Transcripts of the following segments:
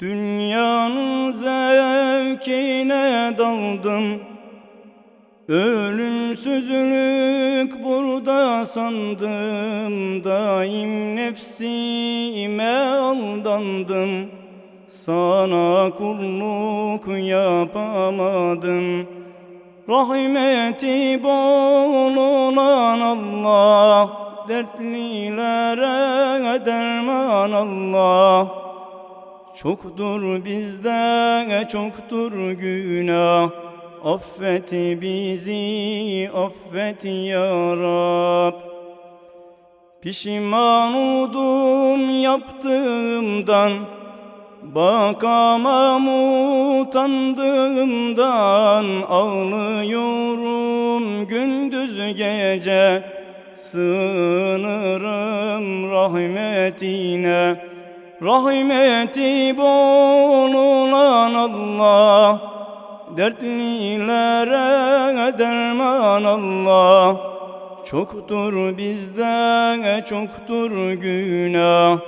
Dünyanın zevkine daldım. Ölümsüzlük burada sandım. Daim nefsime aldandım. Sana kulluk yapamadım. Rahmeti bol olan Allah Dertlilere derman Allah Çoktur bizde çoktur günah. Affet bizi affet ya Rab. Pişman oldum yaptığımdan Bakamam utandığımdan. Ağlıyorum gündüz gece Sığınırım rahmetine Rahmeti bol olan Allah Dertlilere derman Allah. Çoktur bizde çoktur günah.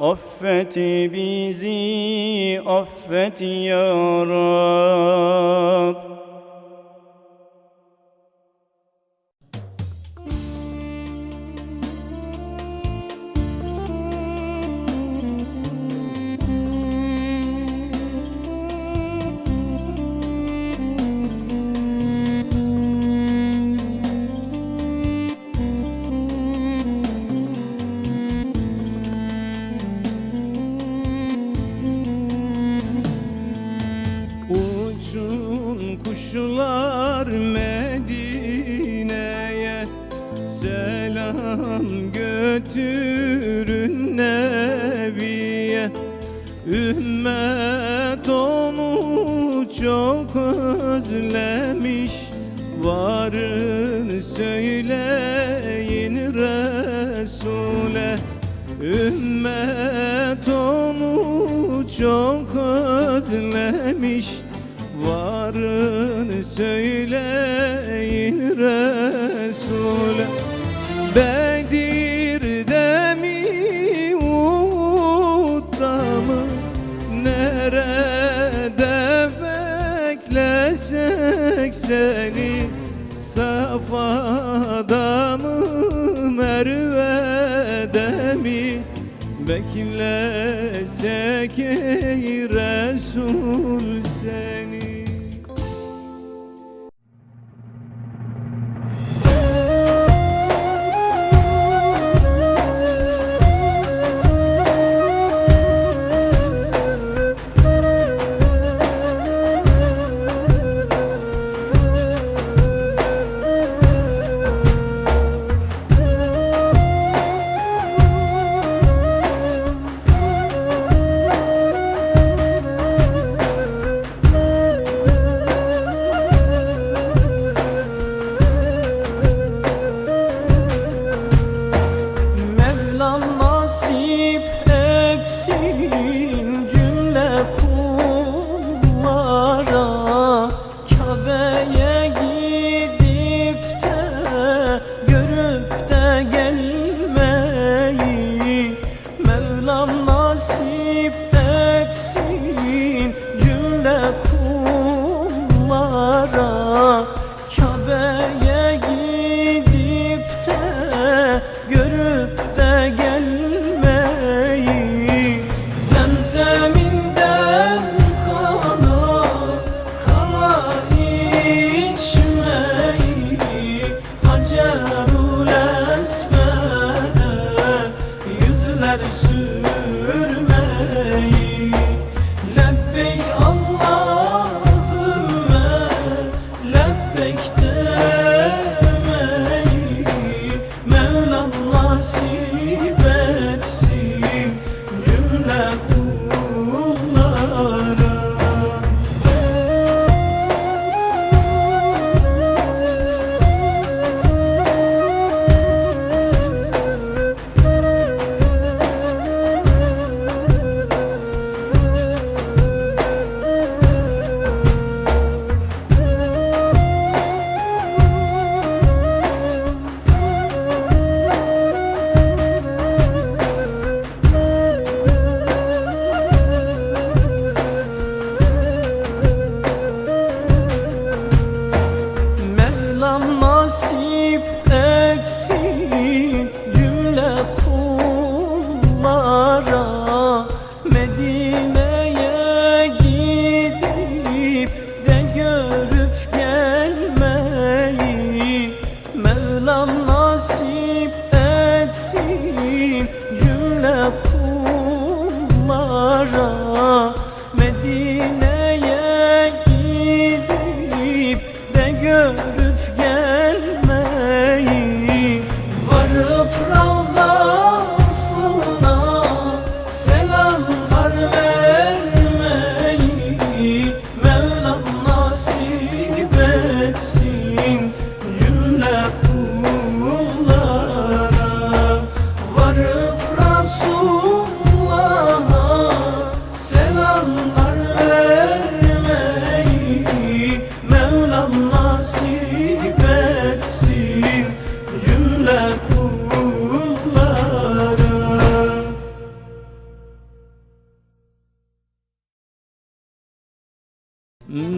Affet bizi affet ya Rab Uçun kuşlar Medine'ye. Selam götürün Nebiye. Ümmet onu çok özlemiş. Varın söyleyin Resul'e. Ümmet onu çok özlemiş Varın söyleyin Resul'e. Bedir'de mi Uhud'da mı Nerede beklesek seni? Safa'da mı Merve'de mi Beklesek ey Resul seni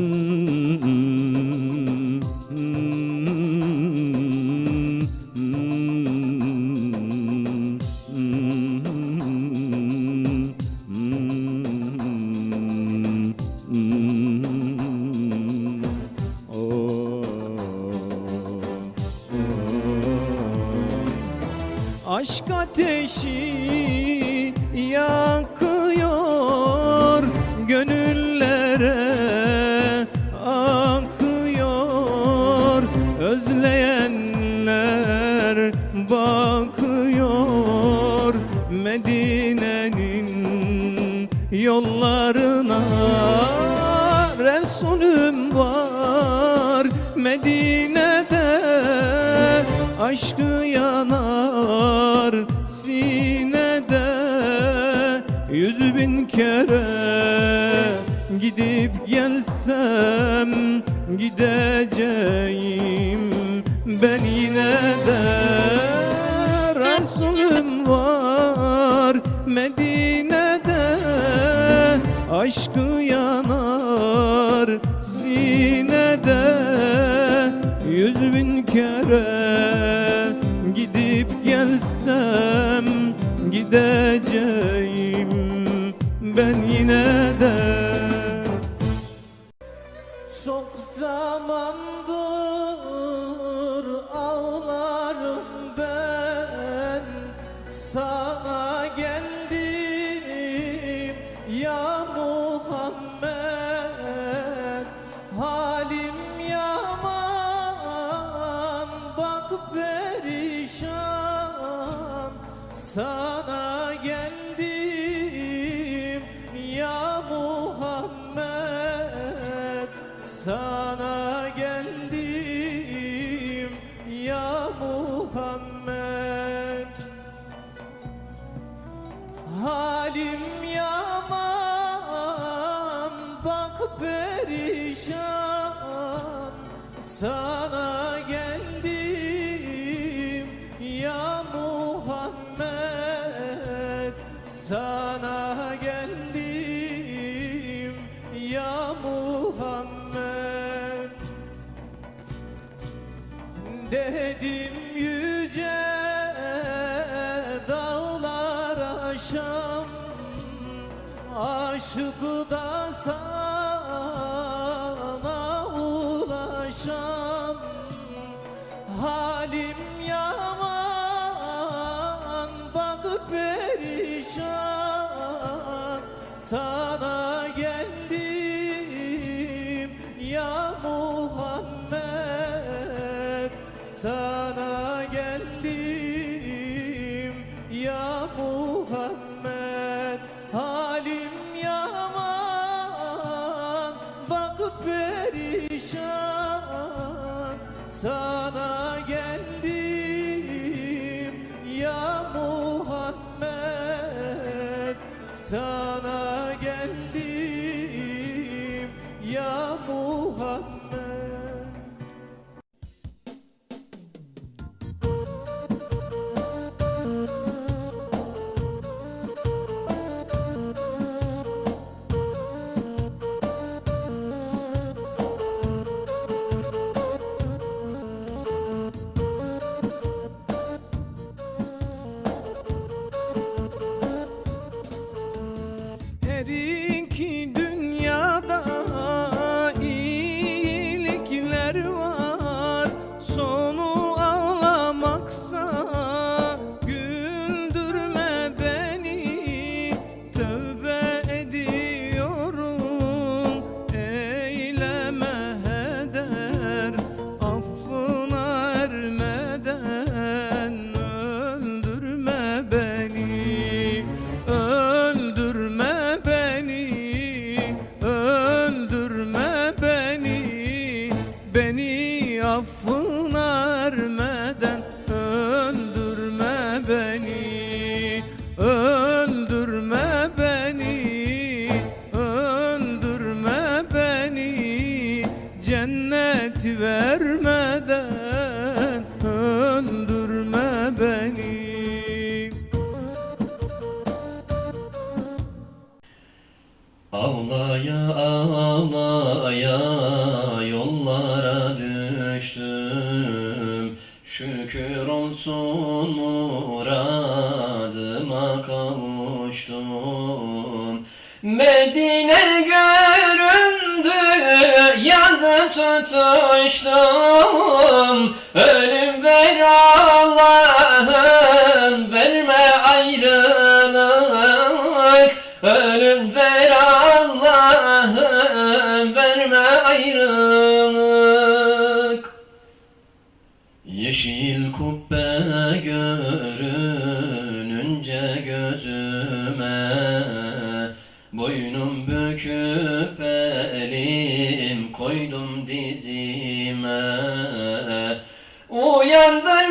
mm -hmm. Yüz bin kere gidip gelsem gideceğim. Ben yine de Resulüm var Medine'de. Aşkı yanar zinede Yüz bin kere gidip gelsem gideceğim. coração. aşık da sağ Kavuştum ölüm ver Allah'ım Verme ayrılık. Ölüm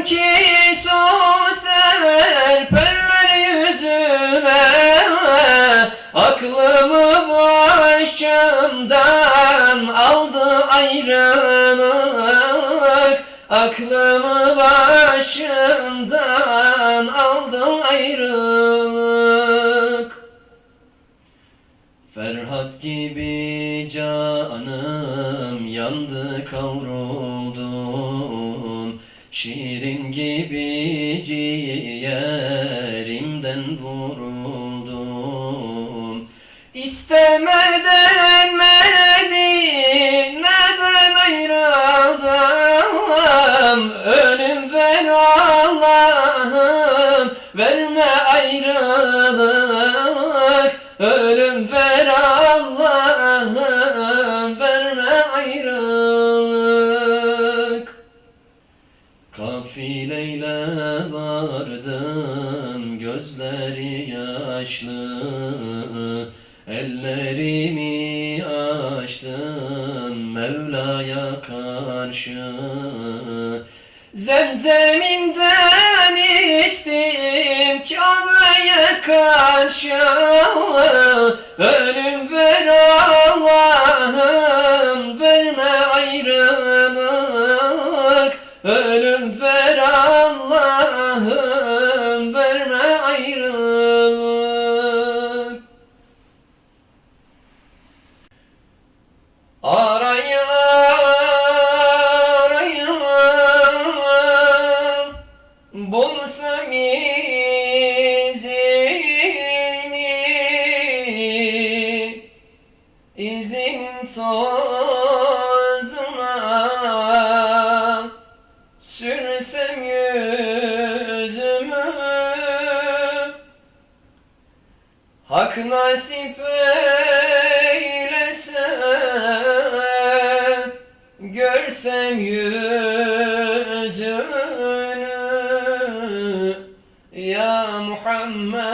Bilsem ki son serperler yüzüme. Aklımı başımdan aldı ayrılık. Aklımı başımdan aldı ayrılık. Ferhat gibi canım yandı kavruluk Şirin gibi ciğerimden vuruldum. İstemeden zeminden içtim Kabe'ye karşı. Ölüm veren محمد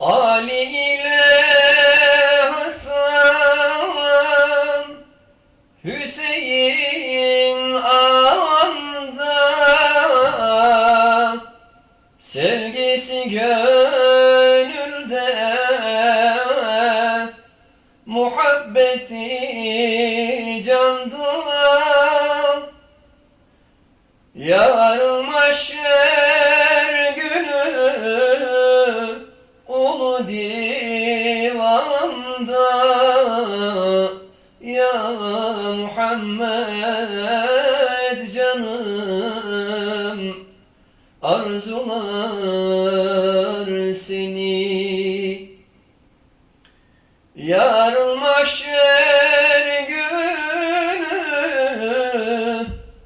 Ali ile Hasan Hüseyin anda Sevgisi gönülde Muhabbeti canda Yarın Muhammed canım Arzular seni. Yarın mahşer günü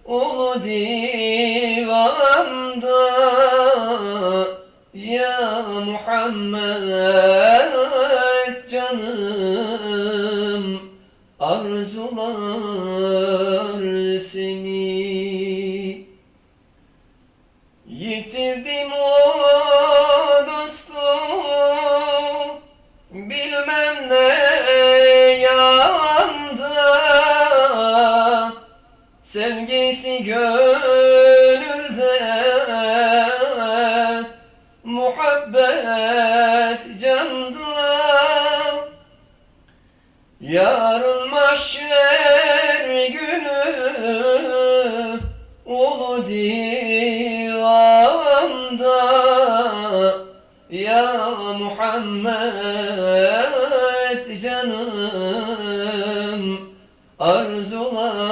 Ulu divanda Ya Muhammed Muhammed canım Arzular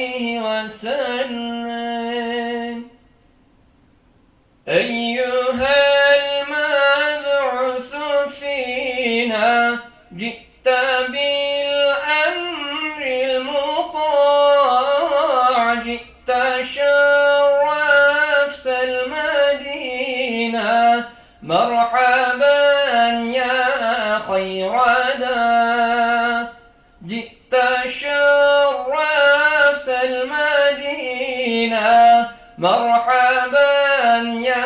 خير دا جئت شرفت المدينة مرحبا يا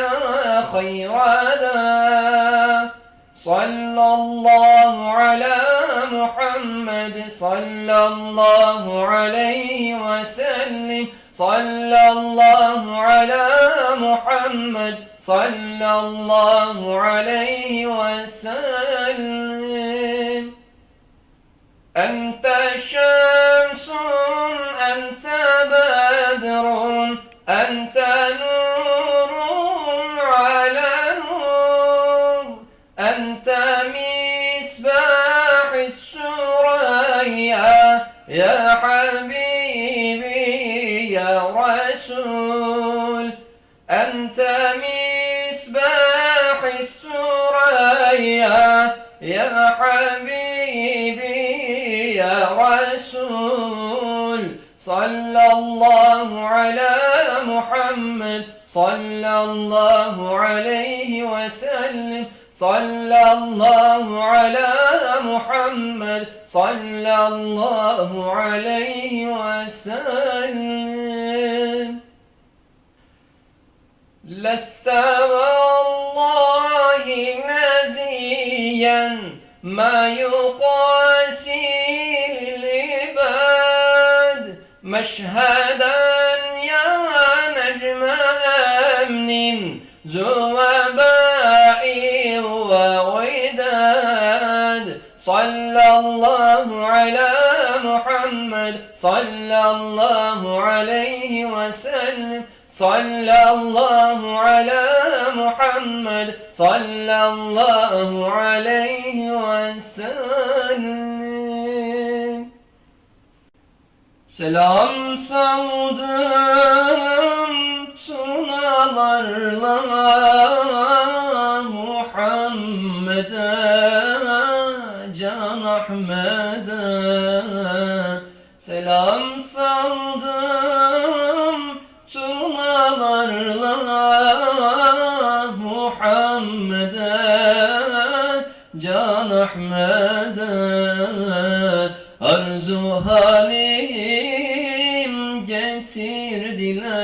خير صلى الله على محمد صلى الله عليه وسلم. صلى الله على محمد صلى الله عليه وسلم. أنت شمس أنت بدر أنت نور. أنت مسباح السرية يا حبيبي يا رسول. صلى الله على محمد صلى الله عليه وسلم. صلى الله على محمد صلى الله عليه وسلم. لست والله نزيا ما يقاسي للعباد مشهدا يا نجم أمن زوبائي ووداد صلى الله على محمد صلى الله عليه وسلم sallallahu ala Muhammed sallallahu aleyhi ve sellem. Selam saldım tunalarla Muhammed'e Can Ahmet'e. Selam saldım Ahmet'e arzu halim getirdiler.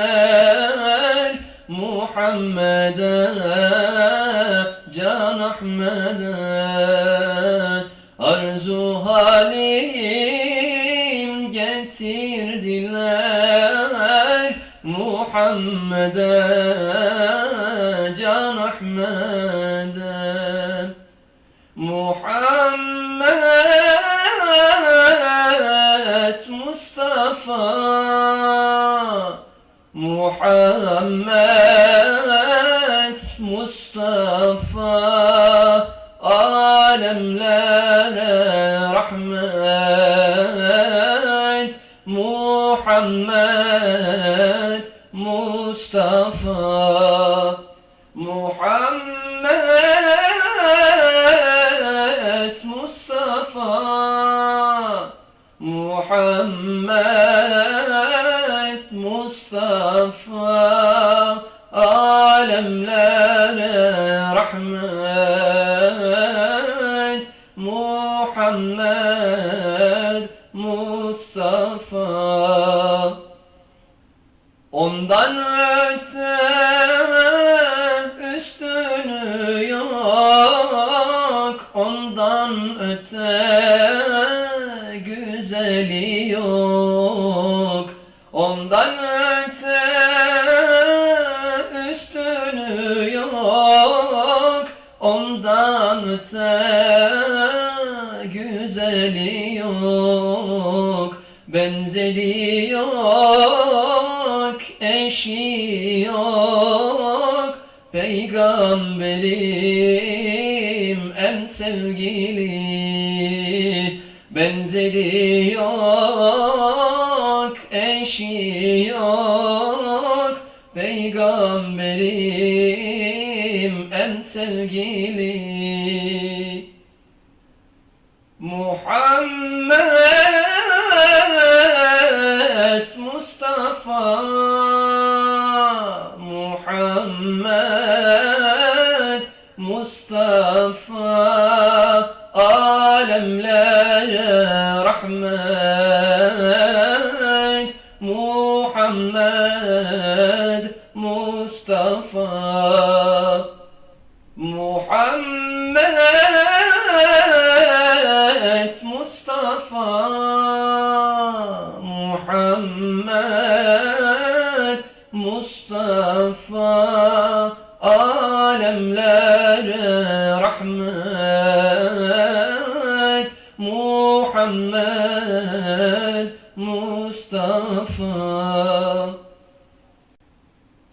Muhammed'e can Ahmet'e arzu halim getirdiler. Muhammed'e Mustafa. Ondan öte üstünü yok. Ondan öte güzeli yok. Ondan öte üstünü yok. Ondan öte güzeli Benzeri yok, eşi yok. Peygamberim en sevgili. Benzeri yok, eşi yok. Peygamberim en sevgili. Muhammed Oh.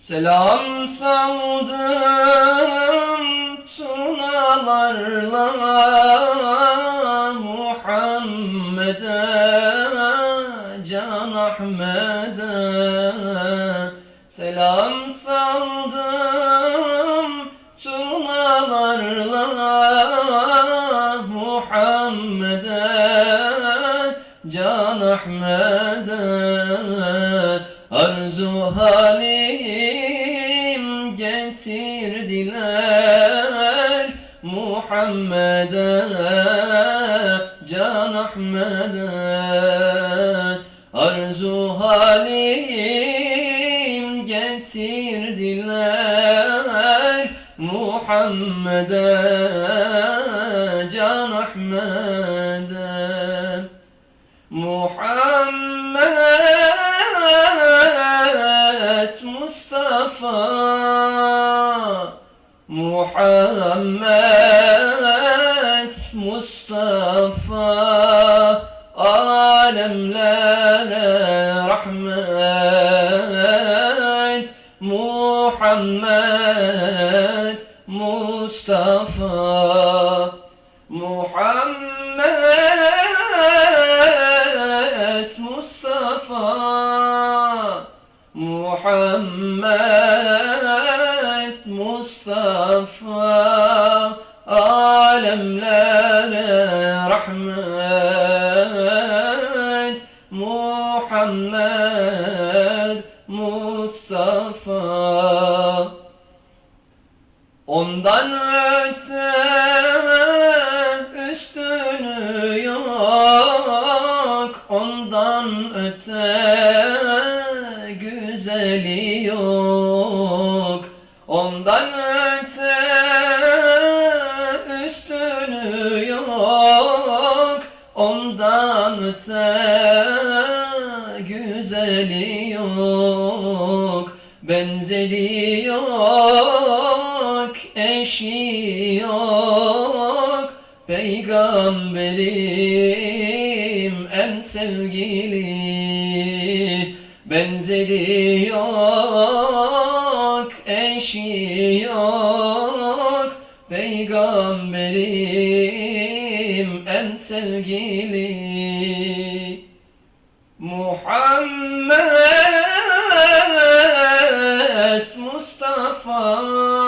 Selam saldım tunalarla Muhammed'e Can Ahmet'e. Selam saldım tunalarla Muhammed'e Can Ahmet'e. Arzu halim getirdiler. Muhammed'e Can Ahmet'e. Arzu halim getirdiler. Muhammed'e Can Ahmet'e. Muhammed Mustafa Muhammed Mustafa alemlere rahmet. Muhammed Mustafa Ondan öte üstünü yok. Ondan öte güzeli yok. Ondan öte üstünü yok. Ondan öte güzeli yok. Benzeri yok, sevgili Benzeri yok, eşi yok. Peygamberim en sevgili Muhammed Mustafa